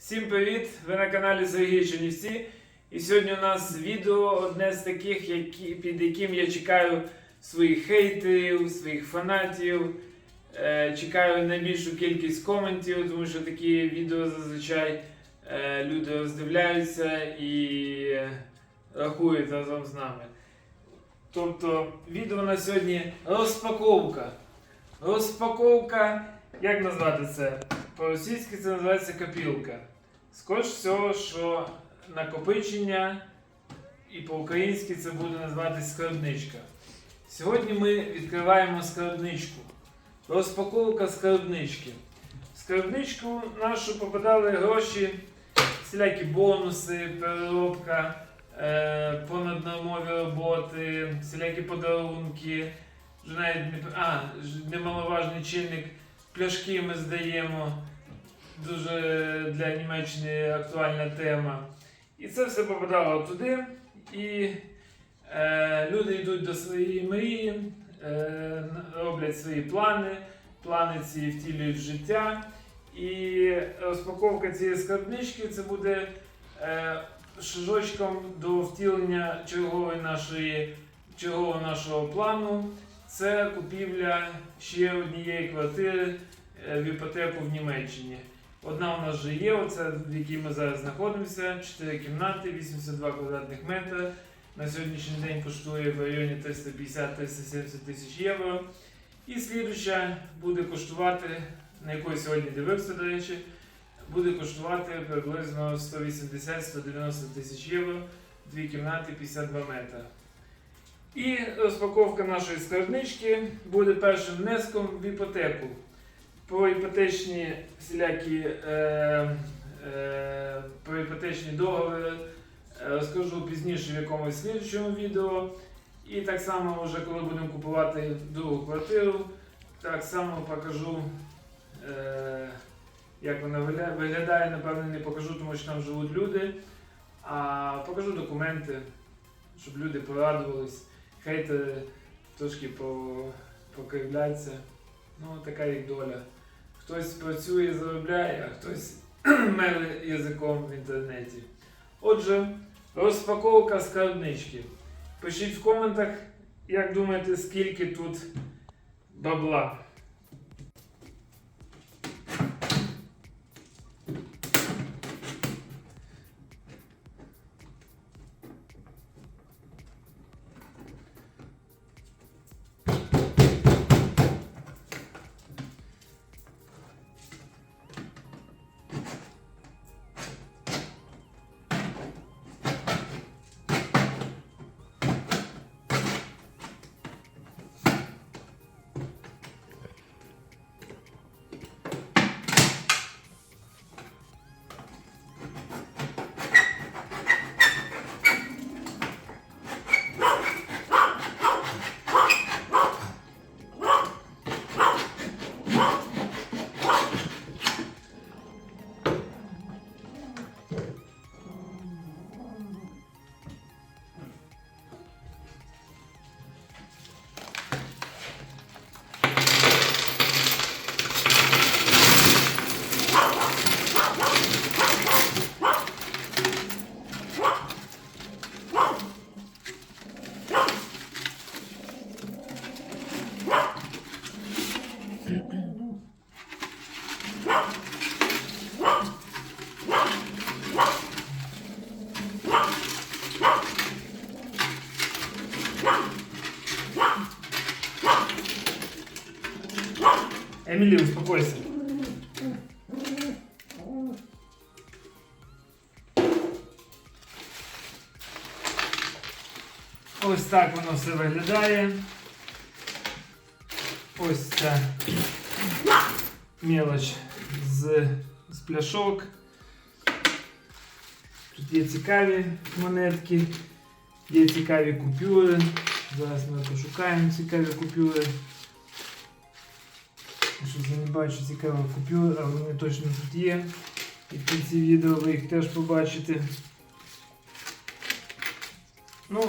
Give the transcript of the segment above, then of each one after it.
Всім привіт! Ви на каналі Сергій Чернівці. І сьогодні у нас відео одне з таких, які, під яким я чекаю своїх хейтерів, своїх фанатів. Е, чекаю найбільшу кількість коментів, тому що такі відео зазвичай е, люди роздивляються і е, рахують разом з нами. Тобто відео на сьогодні розпаковка. Розпаковка, як назвати це? По-російськи це називається копілка. Скоріш всього, що накопичення, і по-українськи це буде називатись скарбничка. Сьогодні ми відкриваємо скарбничку. Розпаковка скарбнички. В скарбничку нашу попадали гроші, всілякі бонуси, переробка, е, понаднормові роботи, всілякі подарунки. Навіть а, немаловажний чинник, пляшки ми здаємо. Дуже для Німеччини актуальна тема. І це все попадало туди. І е, люди йдуть до своєї мрії, е, роблять свої плани, плани ці втілюють в життя. І розпаковка цієї скарбнички це буде е, шажочком до втілення чергової нашої, чергового нашого плану. Це купівля ще однієї квартири е, в іпотеку в Німеччині. Одна у нас вже є, оце, в якій ми зараз знаходимося. 4 кімнати, 82 квадратних метри. На сьогоднішній день коштує в районі 350-370 тисяч євро. І слідуща буде коштувати, на якої сьогодні дивився, до речі, буде коштувати приблизно 180-190 тисяч євро, дві кімнати 52 метри. І розпаковка нашої скарбнички буде першим внеском в іпотеку. Про іпотечні всілякі е, е, про іпотечні договори е, розкажу пізніше в якомусь слідчому відео. І так само, вже коли будемо купувати другу квартиру, так само покажу, е, як вона виглядає. Напевно, не покажу, тому що там живуть люди. А покажу документи, щоб люди порадувались, хейтери трошки по, покривляться. Ну, така їх доля. Хтось працює, заробляє, а хтось меле язиком в інтернеті. Отже, розпаковка скарбнички. Пишіть в коментах, як думаєте, скільки тут бабла. Емілі, успокойся. Ось так воно все виглядає. Ось ця мелоч з, з пляшок. Тут є цікаві монетки, є цікаві купюри. Зараз ми пошукаємо цікаві купюри. Щось я не бачу цікавих купюр, але вони точно тут є. І в кінці відео ви їх теж побачите. Ну,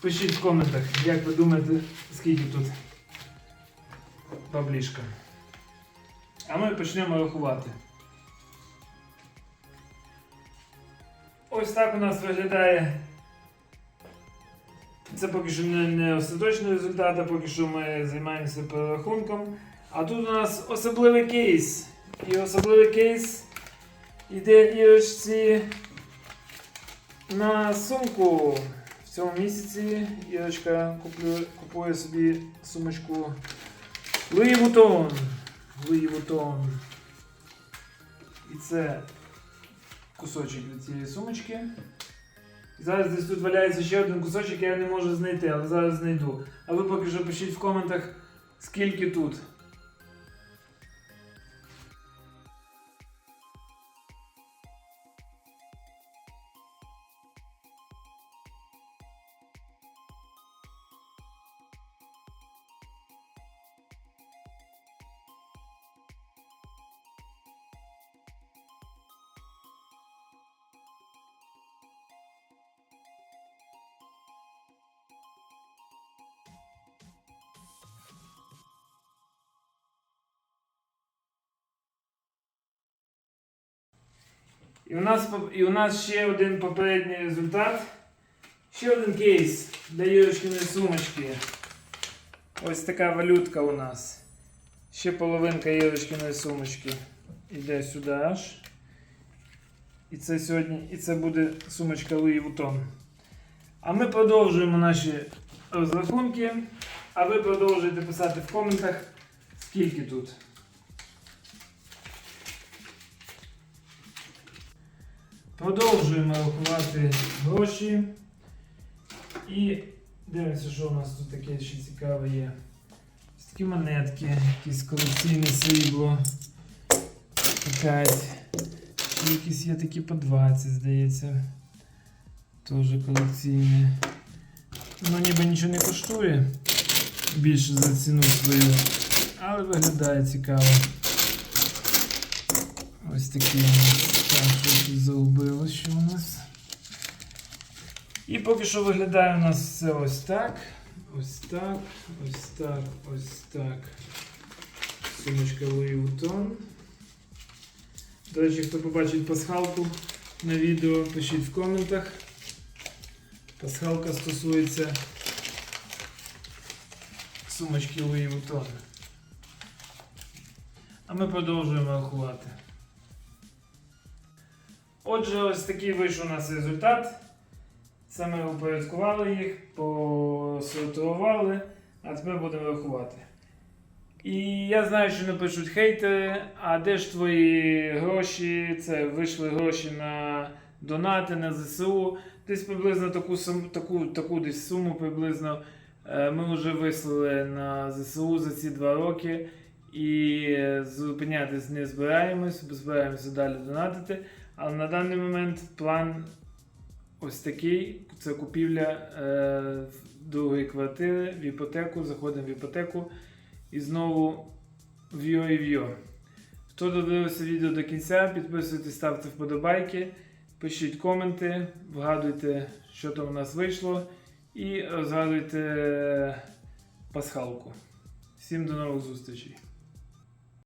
пишіть в коментах, як ви думаєте, скільки тут баблішка. А ми почнемо рахувати. ось так у нас виглядає. Це поки що не, не остаточний результат, а поки що ми займаємося перерахунком. А тут у нас особливий кейс. І особливий кейс йде Ірочці на сумку. В цьому місяці Ірочка куплю, купує собі сумочку Louis Vuitton. Louis Vuitton. І це кусочок від цієї сумочки. І зараз десь тут валяється ще один кусочок, я не можу знайти, але зараз знайду. А ви поки що пишіть в коментах, скільки тут. І у нас, і у нас ще один попередній результат. Ще один кейс для Юрочкиної сумочки. Ось така валютка у нас. Ще половинка Юрочкиної сумочки. Іде сюди аж. І це сьогодні, і це буде сумочка Louis Vuitton. А ми продовжуємо наші розрахунки. А ви продовжуєте писати в коментах, скільки тут. Продовжуємо рахувати гроші. І дивимося, що у нас тут таке ще цікаве є. Ось такі монетки, якісь колекційне срібло. Якась. Якісь є такі по 20, здається. Теж колекційне. Ну ніби нічого не коштує більше за ціну свою. Але виглядає цікаво. Ось такі у нас. Так, тут що у нас. І поки що виглядає у нас все ось так. Ось так, ось так, ось так. Сумочка Louis Vuitton. До речі, хто побачить пасхалку на відео, пишіть в коментах. Пасхалка стосується сумочки Louis Vuitton. А ми продовжуємо рахувати. Отже, ось такий вийшов у нас результат. Це ми упорядкували їх, посортували, а тепер будемо рахувати. І я знаю, що напишуть хейтери, а де ж твої гроші? Це вийшли гроші на донати, на ЗСУ. Десь приблизно таку, таку, таку десь суму приблизно е, ми вже вислали на ЗСУ за ці два роки. І е, зупинятись не збираємось, збираємося далі донатити. Але на даний момент план ось такий: це купівля е, другої квартири в іпотеку. Заходимо в іпотеку і знову в'йо і в'йо. Хто додивився відео до кінця, підписуйтесь, ставте вподобайки, пишіть коменти, вгадуйте, що там у нас вийшло, і розгадуйте пасхалку. Всім до нових зустрічей!